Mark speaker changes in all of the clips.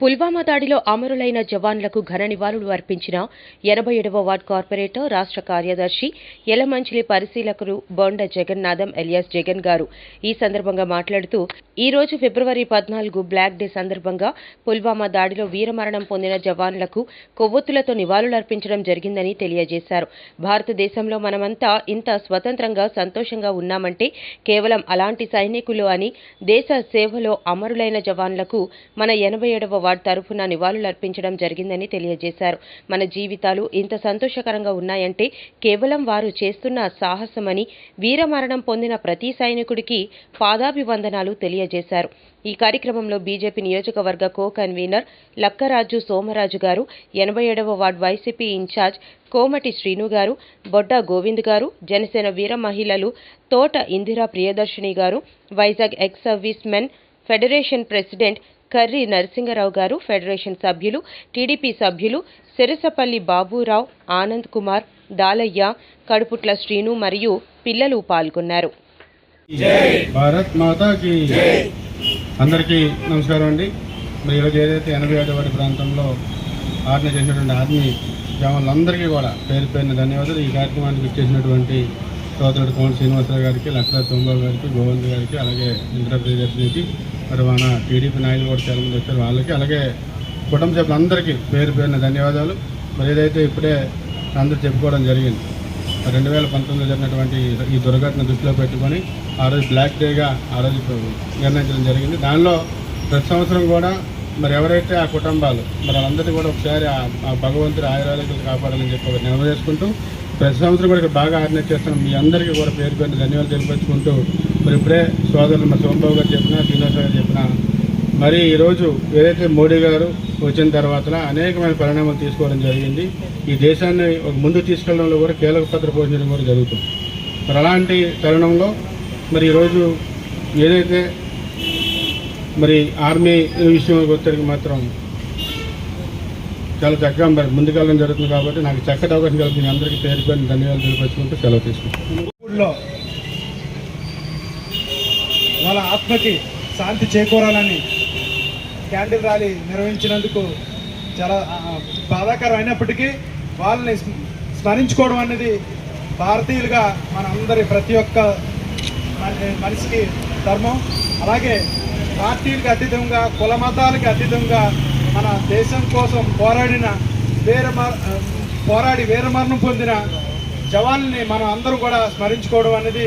Speaker 1: పుల్వామా దాడిలో అమరులైన జవాన్లకు ఘన నివాళులు అర్పించిన ఎనభై ఏడవ వార్డ్ కార్పొరేటర్ రాష్ట్ర కార్యదర్శి ఎలమంచిలి పరిశీలకులు బొండ జగన్నాథం ఎలియాస్ జగన్ గారు. ఈ సందర్భంగా మాట్లాడుతూ ఈ రోజు ఫిబ్రవరి పద్నాలుగు బ్లాక్ డే సందర్భంగా పుల్వామా దాడిలో వీరమరణం పొందిన జవాన్లకు కొవ్వొత్తులతో నివాళులర్పించడం జరిగిందని తెలియజేశారు. భారతదేశంలో మనమంతా ఇంత స్వతంత్రంగా సంతోషంగా ఉన్నామంటే కేవలం అలాంటి సైనికులు అని దేశ సేవలో అమరులైన జవాన్లకు మన ఎనభై ఏడవ వార్డ్ తరఫున నివాళులర్పించడం జరిగిందని తెలియజేశారు. మన జీవితాలు ఇంత సంతోషకరంగా ఉన్నాయంటే కేవలం వారు చేస్తున్న సాహసమని వీరమరణం పొందిన ప్రతి సైనికుడికి పాదాభివందనాలు తెలియజేశారు. ఈ కార్యక్రమంలో బీజేపీ నియోజకవర్గ కో కన్వీనర్ లక్కరాజు సోమరాజు గారు ఎనభై ఏడవ ward YCP in charge Komati Srinu గారు బొడ్డ గోవింద్ గారు జనసేన వీర మహిళలు తోట ఇందిరా ప్రియదర్శిని గారు Vizag ex service men federation president Karri Narasingarao గారు ఫెడరేషన్ సభ్యులు టీడీపీ సభ్యులు సిరసపల్లి బాబురావు ఆనంద్ కుమార్ దాలయ్య కడుపుట్ల శ్రీను మరియు పిల్లలు పాల్గొన్నారు.
Speaker 2: భారత్ అందరికీ నమస్కారం అండి. మరి ఈరోజు ఏదైతే ఎనభై ప్రాంతంలో ఆర్గనైజ్ చేసినటువంటి ఆర్మీ జవాన్లందరికీ కూడా పేరు పేరున ధన్యవాదాలు. ఈ కార్యక్రమానికి ఇచ్చేసినటువంటి సోదరుడు కోన శ్రీనివాసరావు గారికి లక్షల తొంబాబు గారికి గోవింద్ గారికి అలాగే ఇంద్ర ప్రియదర్శినికి మరి మన టీడీపీ నాయకులు కూడా చాలా మంది వచ్చారు. వాళ్ళకి అలాగే కుటుంబ సభ్యులందరికీ పేరు పేరున ధన్యవాదాలు. మరి ఏదైతే ఇప్పుడే అందరూ చెప్పుకోవడం జరిగింది రెండు వేల పంతొమ్మిదిలో జరిగినటువంటి ఈ దుర్ఘటన దృష్టిలో పెట్టుకొని ఆ రోజు బ్లాక్ డేగా ఆ రోజు నిర్ణయించడం జరిగింది. దానిలో ప్రతి సంవత్సరం కూడా మరి ఎవరైతే ఆ కుటుంబాలు మరి వాళ్ళందరినీ కూడా ఒకసారి ఆ భగవంతుడి ఆయురారోగ్యాలు కాపాడాలని చెప్పి ఒక నెరవేర్చుకుంటూ చేసుకుంటూ ప్రతి సంవత్సరం కూడా ఇక్కడ బాగా ఆర్గనైజ్ చేస్తున్నాం మీ అందరికీ కూడా పేరు పేరు ధన్యవాదాలు తెలిపించుకుంటూ మరి ఇప్పుడే సోదరులు మా సోమబాబు గారు చెప్పిన శ్రీనివాసరావు గారు చెప్పిన మరి ఈరోజు ఏదైతే మోడీ గారు వచ్చిన తర్వాత అనేకమైన పరిణామాలు తీసుకోవడం జరిగింది. ఈ దేశాన్ని ఒక ముందు తీసుకెళ్ళడంలో కూడా కీలక పాత్ర పోషించడం కూడా జరుగుతుంది. మరి అలాంటి తరుణంలో మరి ఈరోజు ఏదైతే మరి ఆర్మీ విషయంలోకి వచ్చేసరికి మాత్రం చాలా చక్కగా మరి ముందుకెళ్ళడం జరుగుతుంది కాబట్టి నాకు చక్కటి అవకాశం కలిపి అందరికీ పేరు పేరు ధన్యవాదాలు తెలియపరుచుకుంటూ సెలవు తీసుకుంటాను
Speaker 3: ఊళ్ళో వాళ్ళ ఆత్మకి శాంతి చేకూరాలని క్యాండిల్ ర్యాలీ నిర్వహించినందుకు చాలా బాధాకరం అయినప్పటికీ వాళ్ళని స్మరించుకోవడం అనేది భారతీయులుగా మన అందరి ప్రతి ఒక్క మనిషికి ధర్మం. అలాగే పార్టీలకు అతీతంగా కుల మతాలకు అతీతంగా మన దేశం కోసం పోరాడిన వీర పోరాడి వీరమరణం పొందిన జవాన్ని మనం అందరూ కూడా స్మరించుకోవడం అనేది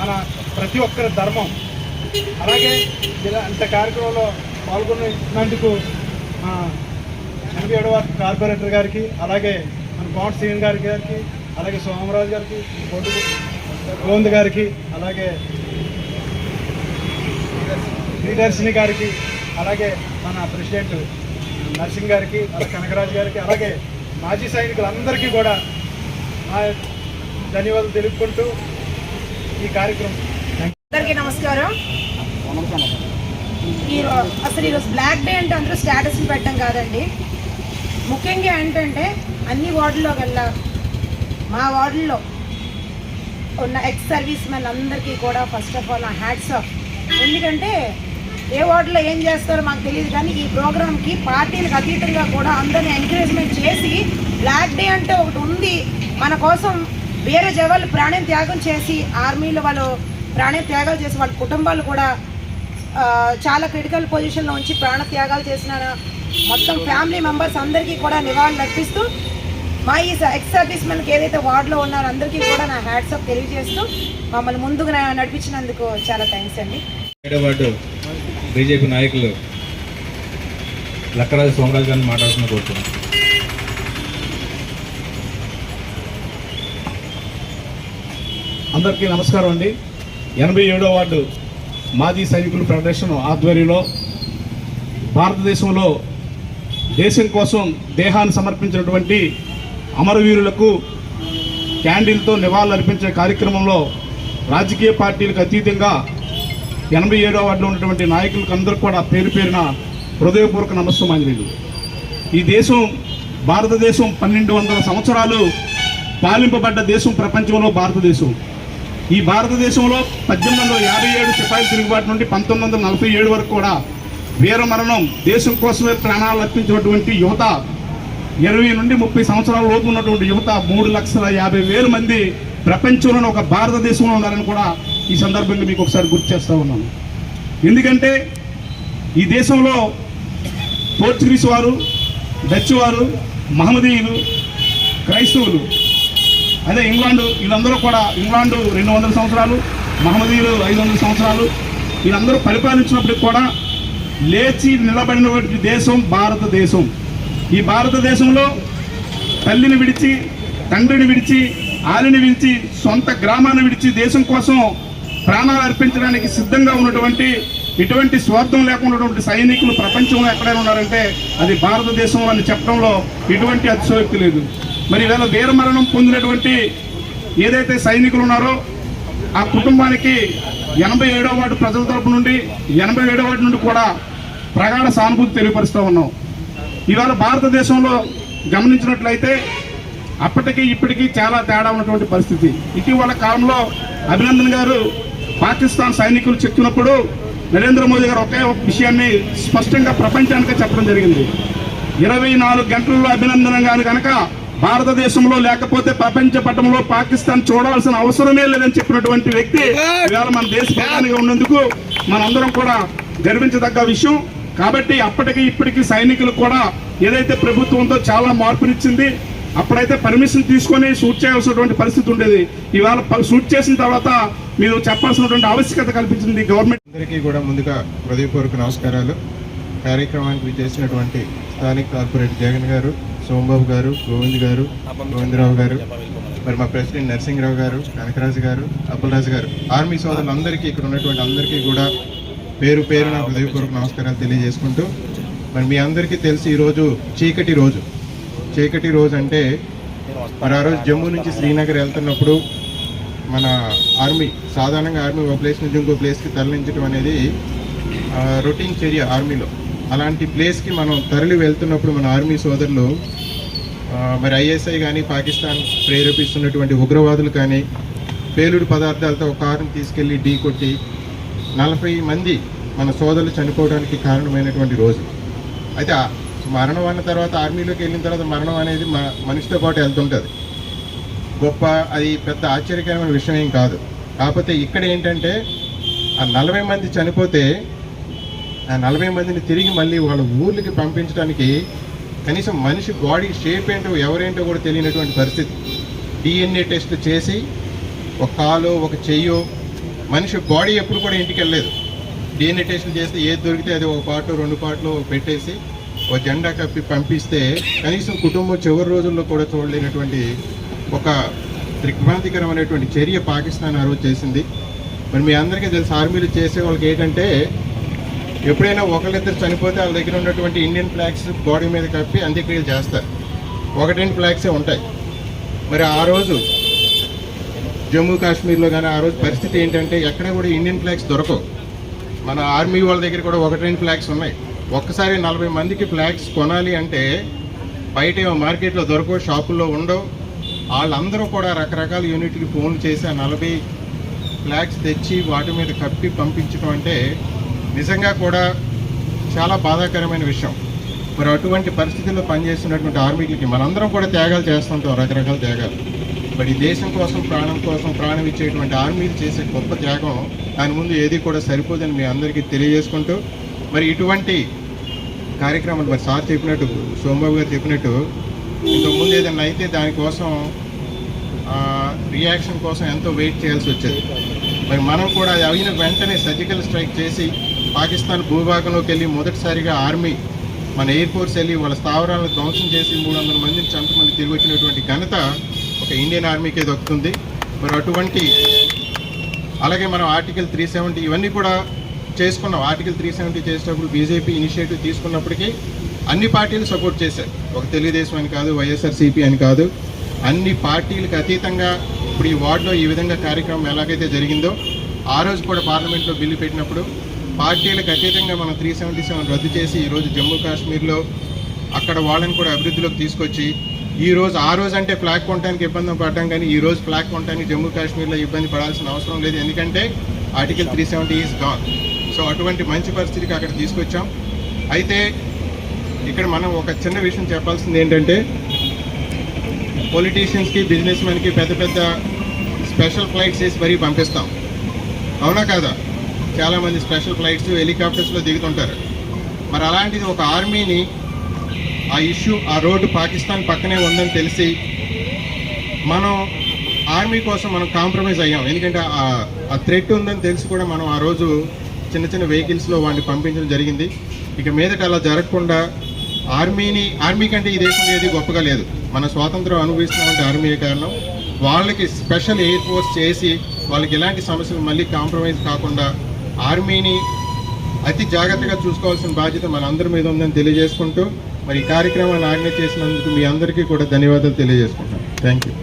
Speaker 3: మన ప్రతి ఒక్కరి ధర్మం. అలాగే ఇలా ఇంత కార్యక్రమంలో పాల్గొన్నందుకు మా ఎంపీ అడవార్ కార్పొరేటర్ గారికి అలాగే మన కోట శ్రీన్ గారి గారికి అలాగే సోమరాజు గారికి కోటి గోవింద్ గారికి అలాగే శ్రీదర్శిని గారికి అలాగే మన ప్రెసిడెంట్ నర్సింగ్ గారికి అలాగే కనకరాజు గారికి అలాగే మాజీ సైనికులందరికీ కూడా మా ధన్యవాదాలు తెలుపుకుంటూ ఈ కార్యక్రమం
Speaker 4: అందరికీ నమస్కారం. ఈరో- అసలు ఈరోజు బ్లాక్ డే అంటే అందరూ స్టేటస్లు పెట్టడం కాదండి. ముఖ్యంగా ఏంటంటే అన్ని వార్డుల్లో కల్లా మా వార్డుల్లో ఉన్న ఎక్స్ సర్వీస్ మెన్ అందరికీ కూడా ఫస్ట్ ఆఫ్ ఆల్ నా హ్యాట్స్ ఆఫ్ ఎందుకంటే ఏ వార్డులో ఏం చేస్తారో మాకు తెలియదు కానీ ఈ ప్రోగ్రామ్కి పార్టీలకు అతీతంగా కూడా అందరిని ఎంకరేజ్మెంట్ చేసి బ్లాక్ డే అంటే ఒకటి ఉంది. మన కోసం వేరే జవాళ్ళు ప్రాణం త్యాగం చేసి ఆర్మీలో వాళ్ళు ప్రాణం త్యాగాలు చేసి వాళ్ళ కుటుంబాలు కూడా చాలా క్రిటికల్ పొజిషన్లో ఉంచి ప్రాణ త్యాగాలు చేసిన మొత్తం ఫ్యామిలీ మెంబర్స్ అందరికీ కూడా నివాళులు అర్పిస్తూ మా ఈ ఎక్స్ సర్వీస్ మెన్కి ఏదైతే వార్డులో ఉన్నారో అందరికీ కూడా నా హ్యాట్స్ ఆఫ్ తెలియజేస్తూ మమ్మల్ని ముందుకు నడిపించినందుకు చాలా థ్యాంక్స్ అండి.
Speaker 5: వార్డు బీజేపీ నాయకులు లక్కరాజు సోమరాజు గారిని మాట్లాడుతున్న కోరుతున్నాను
Speaker 3: అందరికీ నమస్కారం అండి. ఎనభై ఏడో వార్డు మాజీ సైనికుల ఫెడరేషన్ ఆధ్వర్యంలో భారతదేశంలో దేశం కోసం దేహాన్ని సమర్పించినటువంటి అమరవీరులకు క్యాండిల్తో నివాళులు అర్పించే కార్యక్రమంలో రాజకీయ పార్టీలకు అతీతంగా ఎనభై ఏడో వార్డులో ఉన్నటువంటి నాయకులకు అందరూ కూడా పేరు పేరున హృదయపూర్వక నమస్సుమాంజలీలు ఈ దేశం భారతదేశం పన్నెండు వందల సంవత్సరాలు పాలింపబడ్డ దేశం ప్రపంచంలో భారతదేశం. ఈ భారతదేశంలో పద్దెనిమిది వందల యాభై ఏడు సిపాయి తిరుగుబాటు నుండి పంతొమ్మిది వందల నలభై ఏడు వరకు కూడా
Speaker 6: వీర మరణం దేశం కోసమే ప్రాణాలు అర్పించినటువంటి యువత ఇరవై నుండి ముప్పై సంవత్సరాల లోపు ఉన్నటువంటి యువత మూడు లక్షల యాభై వేల మంది ప్రపంచంలోని ఒక భారతదేశంలో ఉన్నారని కూడా ఈ సందర్భంగా మీకు ఒకసారి గుర్తు చేస్తూ ఉన్నాను. ఎందుకంటే ఈ దేశంలో పోర్చుగీస్ వారు డచ్ వారు మహమ్మదీయులు క్రైస్తవులు అదే ఇంగ్లాండ్ వీళ్ళందరూ కూడా ఇంగ్లాండ్ రెండు వందల సంవత్సరాలు మహమ్మదీయులు ఐదు వందల సంవత్సరాలు. వీళ్ళందరూ పరిపాలించినప్పటికి కూడా లేచి నిలబడినటువంటి దేశం భారతదేశం. ఈ భారతదేశంలో తల్లిని విడిచి తండ్రిని విడిచి ఆలిని విడిచి సొంత గ్రామాన్ని విడిచి దేశం కోసం ప్రాణాలు అర్పించడానికి సిద్ధంగా ఉన్నటువంటి ఇటువంటి స్వార్థం లేకున్నటువంటి సైనికులు ప్రపంచంలో ఎక్కడైనా ఉన్నారంటే అది భారతదేశంలో అని చెప్పడంలో ఎటువంటి అతిశయోక్తి లేదు. మరి ఇవాళ వీరమరణం పొందినటువంటి ఏదైతే సైనికులు ఉన్నారో ఆ కుటుంబానికి ఎనభై ఏడో వార్డు ప్రజల తరపు నుండి ఎనభై ఏడో వార్డు నుండి కూడా ప్రగాఢ సానుభూతి తెలియపరుస్తూ ఉన్నాం. ఇవాళ భారతదేశంలో గమనించినట్లయితే అప్పటికి ఇప్పటికీ చాలా తేడా ఉన్నటువంటి పరిస్థితి. ఇటీవల కాలంలో అభినందన్ గారు పాకిస్తాన్ సైనికులు చెక్కినప్పుడు నరేంద్ర మోదీ గారు ఒకే ఒక విషయాన్ని స్పష్టంగా ప్రపంచానికి చెప్పడం జరిగింది. ఇరవై నాలుగు గంటల్లో అభినందన గారు కనుక భారతదేశంలో లేకపోతే ప్రపంచ పటంలో పాకిస్తాన్ చూడాల్సిన అవసరమే లేదని చెప్పినటువంటి వ్యక్తి ఇవాళ మన దేశ ప్రధానిగా ఉన్నందుకు మనందరం కూడా గర్వించదగ్గ విషయం. కాబట్టి అప్పటికి ఇప్పటికి సైనికులు కూడా ఏదైతే ప్రభుత్వంతో చాలా మార్పునిచ్చింది. అప్పుడైతే పర్మిషన్ తీసుకొని షూట్ చేయాల్సినటువంటి పరిస్థితి ఉండేది. ఇవాళ షూట్ చేసిన తర్వాత మీరు చెప్పాల్సినటువంటి ఆవశ్యకత కల్పించింది గవర్నమెంట్
Speaker 7: అందరికీ కూడా ముందుగా హృదయపూర్వక నమస్కారాలు. కార్యక్రమానికి విచ్చేసినటువంటి స్థానిక కార్పొరేట్ జగన్ గారు సోమబాబు గారు గోవింద్ గారు గోవిందరావు గారు మరి మా ప్రెసిడెంట్ నరసింహరావు గారు కనకరాజు గారు అప్పలరాజు గారు ఆర్మీ సోదరులందరికీ ఇక్కడ ఉన్నటువంటి అందరికీ కూడా పేరు పేరు నా హృదయపూర్వక నమస్కారాలు తెలియజేసుకుంటూ మరి మీ అందరికీ తెలిసి ఈరోజు చీకటి రోజు. చీకటి రోజు అంటే మరి ఆ రోజు జమ్మూ నుంచి శ్రీనగర్ వెళ్తున్నప్పుడు మన ఆర్మీ సాధారణంగా ఆర్మీ ఒక ప్లేస్ నుంచి ఇంకో ప్లేస్కి తరలించడం అనేది రొటీన్ చర్య ఆర్మీలో. అలాంటి ప్లేస్కి మనం తరలి వెళ్తున్నప్పుడు మన ఆర్మీ సోదరులు మరి ఐఎస్ఐ కానీ పాకిస్తాన్ ప్రేరేపిస్తున్నటువంటి ఉగ్రవాదులు కానీ పేలుడు పదార్థాలతో ఒక కారుని తీసుకెళ్ళి ఢీ కొట్టి నలభై మంది మన సోదరులు చనిపోవడానికి కారణమైనటువంటి రోజు. అయితే మరణం అన్న తర్వాత ఆర్మీలోకి వెళ్ళిన తర్వాత మరణం అనేది మన మనిషితో పాటు వెళ్తుంటుంది. గొప్ప అది పెద్ద ఆశ్చర్యకరమైన విషయం ఏం కాదు. కాకపోతే ఇక్కడ ఏంటంటే ఆ నలభై మంది చనిపోతే నలభై మందిని తిరిగి మళ్ళీ వాళ్ళ ఊర్లకి పంపించడానికి కనీసం మనిషి బాడీ షేప్ ఏంటో ఎవరేంటో కూడా తెలియనటువంటి పరిస్థితి. డిఎన్ఏ టెస్ట్ చేసి ఒక కాలో ఒక చెయ్యో మనిషి బాడీ ఎప్పుడు కూడా ఇంటికి వెళ్ళలేదు. డిఎన్ఏ టెస్ట్లు చేస్తే ఏది దొరికితే అది ఒక పాటలో రెండు పాటలో పెట్టేసి ఒక జెండా కప్పి పంపిస్తే కనీసం కుటుంబం చివరి రోజుల్లో కూడా చూడలేనటువంటి ఒక దిగ్భ్రాంతికరమైనటువంటి చర్య పాకిస్తాన్ ఆ రోజు చేసింది. మరి మీ అందరికీ తెలిసి ఆర్మీలు చేసే వాళ్ళకి ఏంటంటే ఎప్పుడైనా ఒకళ్ళిద్దరు చనిపోతే వాళ్ళ దగ్గర ఉన్నటువంటి ఇండియన్ ఫ్లాగ్స్ బాడీ మీద కప్పి అంత్యక్రియలు చేస్తారు. ఒకటి రెండు ఫ్లాగ్సే ఉంటాయి. మరి ఆ రోజు జమ్మూ కాశ్మీర్లో కానీ ఆ రోజు పరిస్థితి ఏంటంటే ఎక్కడ కూడా ఇండియన్ ఫ్లాగ్స్ దొరకవు. మన ఆర్మీ వాళ్ళ దగ్గర కూడా ఒకటి రెండు ఫ్లాగ్స్ ఉన్నాయి. ఒక్కసారి నలభై మందికి ఫ్లాగ్స్ కొనాలి అంటే బయట ఏమో మార్కెట్లో దొరకవు షాపుల్లో ఉండవు. వాళ్ళందరూ కూడా రకరకాల యూనిట్కి ఫోన్ చేసి ఆ నలభై ఫ్లాగ్స్ తెచ్చి వాటి మీద కప్పి పంపించడం అంటే నిజంగా కూడా చాలా బాధాకరమైన విషయం. మరి అటువంటి పరిస్థితుల్లో పనిచేస్తున్నటువంటి ఆర్మీలకి మనందరం కూడా త్యాగాలు చేస్తుంటాం రకరకాల త్యాగాలు. మరి దేశం కోసం ప్రాణం కోసం ప్రాణం ఇచ్చేటువంటి ఆర్మీలు చేసే గొప్ప త్యాగం దాని ముందు ఏది కూడా సరిపోదని మీ అందరికీ తెలియజేసుకుంటూ మరి ఇటువంటి కార్యక్రమాలు మరి సార్ చెప్పినట్టు సోమబాబు గారు చెప్పినట్టు ఇంతకుముందు ఏదైనా అయితే దానికోసం రియాక్షన్ కోసం ఎంతో వెయిట్ చేయాల్సి వచ్చేది. మరి మనం కూడా అది అయిన వెంటనే సర్జికల్ స్ట్రైక్ చేసి పాకిస్తాన్ భూభాగంలోకి వెళ్ళి మొదటిసారిగా ఆర్మీ మన ఎయిర్ ఫోర్స్ వెళ్ళి వాళ్ళ స్థావరాలను ధ్వంసం చేసి మూడు వందల మందిని చంపమంది తిరిగి వచ్చినటువంటి ఘనత ఒక ఇండియన్ ఆర్మీకే దక్కుతుంది మరి అటువంటి అలాగే మనం ఆర్టికల్ త్రీ సెవెంటీ ఇవన్నీ కూడా చేసుకున్నాం. ఆర్టికల్ త్రీ సెవెంటీ చేసేటప్పుడు బీజేపీ ఇనిషియేటివ్ తీసుకున్నప్పటికీ అన్ని పార్టీలు సపోర్ట్ చేశారు ఒక తెలుగుదేశం అని కాదు వైఎస్ఆర్సీపీ అని కాదు. అన్ని పార్టీలకు అతీతంగా ఇప్పుడు ఈ వార్డులో ఈ విధంగా కార్యక్రమం ఎలాగైతే జరిగిందో ఆ రోజు కూడా పార్లమెంట్లో బిల్లు పెట్టినప్పుడు పార్టీలకు అతీతంగా మనం త్రీ సెవెంటీ సెవెన్ రద్దు చేసి ఈరోజు జమ్మూ కాశ్మీర్లో అక్కడ వాళ్ళని కూడా అభివృద్ధిలోకి తీసుకొచ్చి ఈ రోజు ఆ రోజు అంటే ఫ్లాగ్ కొనడానికి ఇబ్బంది పడ్డాం కానీ ఈ రోజు ఫ్లాగ్ కొనడానికి జమ్మూ కాశ్మీర్లో ఇబ్బంది పడాల్సిన అవసరం లేదు. ఎందుకంటే article three seventy is gone so అటువంటి మంచి పరిస్థితికి అక్కడ తీసుకొచ్చాం. అయితే ఇక్కడ మనం ఒక చిన్న విషయం చెప్పాల్సింది ఏంటంటే పొలిటీషియన్స్కి బిజినెస్ మెన్కి పెద్ద పెద్ద స్పెషల్ ఫ్లైట్స్ వేసి మరీ పంపిస్తాం. అవునా కాదా? చాలామంది స్పెషల్ ఫ్లైట్స్ హెలికాప్టర్స్లో దిగుతుంటారు. మరి అలాంటిది ఒక ఆర్మీని ఆ ఇష్యూ ఆ రోడ్డు పాకిస్తాన్ పక్కనే ఉందని తెలిసి మనం ఆర్మీ కోసం మనం కాంప్రమైజ్ అయ్యాం. ఎందుకంటే ఆ- ఆ థ్రెట్ ఉందని తెలిసి కూడా మనం ఆ రోజు చిన్న చిన్న వెహికల్స్లో వాడిని పంపించడం జరిగింది. ఇక మీదట అలా జరగకుండా ఆర్మీని ఆర్మీ కంటే ఈ దేశం ఏది గొప్పగా లేదు. మన స్వాతంత్రం అనుభవిస్తున్నామంటే ఆర్మీ కారణం. వాళ్ళకి స్పెషల్ ఎయిర్ ఫోర్స్ చేసి వాళ్ళకి ఎలాంటి సమస్యలు మళ్ళీ కాంప్రమైజ్ కాకుండా ఆర్మీని అతి జాగ్రత్తగా చూసుకోవాల్సిన బాధ్యత మన అందరి మీద ఉందని తెలియజేసుకుంటూ మరి ఈ కార్యక్రమాన్ని ఆర్గనైజ్ చేసినందుకు మీ అందరికీ కూడా ధన్యవాదాలు తెలియజేసుకుంటాను థ్యాంక్ యూ